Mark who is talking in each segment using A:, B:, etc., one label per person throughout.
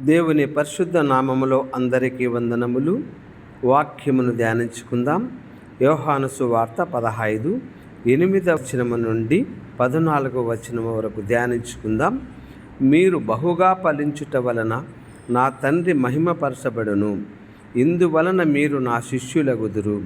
A: దేవుని పరిశుద్ధ నామములో అందరికీ వందనములు. వాక్యమును ధ్యానించుకుందాం. యోహాను వార్త పదహైదు ఎనిమిదవ వచనము నుండి పద్నాలుగు వచనము వరకు ధ్యానించుకుందాం. మీరు బహుగా ఫలించుట వలన నా తండ్రి మహిమపరచబడును. ఇందువలన మీరు నా శిష్యులగుదురు.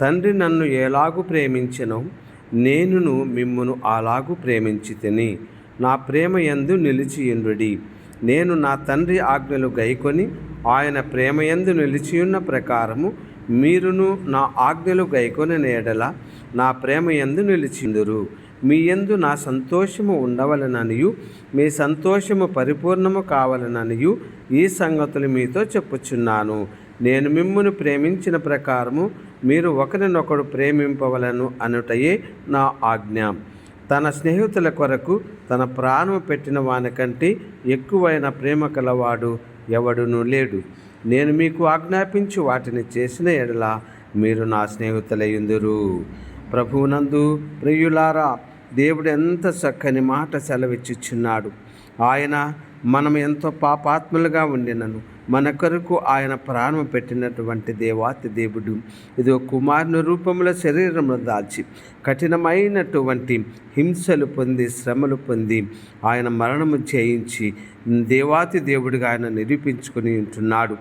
A: తండ్రి నన్ను ఎలాగు ప్రేమించను నేనును మిమ్మును అలాగు ప్రేమించితిని. నా ప్రేమ యందు నిలిచియుండుడి. నేను నా తండ్రి ఆజ్ఞలు గైకొని ఆయన ప్రేమయందు నిలిచియున్న ప్రకారము మీరును నా ఆజ్ఞలు గైకొని నేడల నా ప్రేమయందు నిలిచిందురు. మీ యందు నా సంతోషము ఉండవలననియు మీ సంతోషము పరిపూర్ణము కావాలననియు ఈ సంగతులు మీతో చెప్పుచున్నాను. నేను మిమ్మును ప్రేమించిన ప్రకారము మీరు ఒకరినొకడు ప్రేమింపవలను అనుటయే నా ఆజ్ఞ. తన స్నేహితుల కొరకు తన ప్రాణం పెట్టిన వానికంటే ఎక్కువైన ప్రేమ కలవాడు ఎవడునూ లేడు. నేను మీకు ఆజ్ఞాపించి వాటిని చేసిన ఎడల మీరు నా స్నేహితులయ్యుందురు ప్రభువునందు ప్రియులారా దేవుడు ఎంత చక్కని మాట సెలవిచ్చుచున్నాడు. ఆయన మనం ఎంతో పాపాత్ములుగా ఉండినను. మన కొరకు ఆయన ప్రాణం పెట్టినటువంటి దేవాతి దేవుడు. ఇది కుమారుని రూపంలో శరీరంలో దాల్చి కఠినమైనటువంటి హింసలు పొంది శ్రమలు పొంది ఆయన మరణము చేయించి దేవాతి దేవుడిగా ఆయన నిరూపించుకుని ఉంటున్నాడు.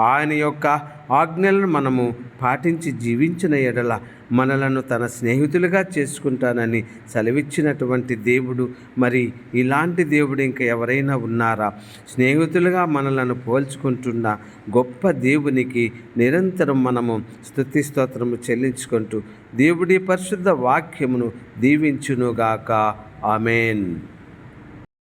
A: ఆయన యొక్క ఆజ్ఞలను మనము పాటించి జీవించిన ఎడల మనలను తన స్నేహితులుగా చేసుకుంటానని సెలవిచ్చినటువంటి దేవుడు. మరి ఇలాంటి దేవుడు ఇంకా ఎవరైనా ఉన్నారా? స్నేహితులుగా మనలను చేసుకుంటున్న గొప్ప దేవునికి నిరంతరం మనము స్థుతి స్తోత్రము చెల్లించుకుంటూ దేవుడి పరిశుద్ధ వాక్యమును దీవించునుగాక. ఆమెన్.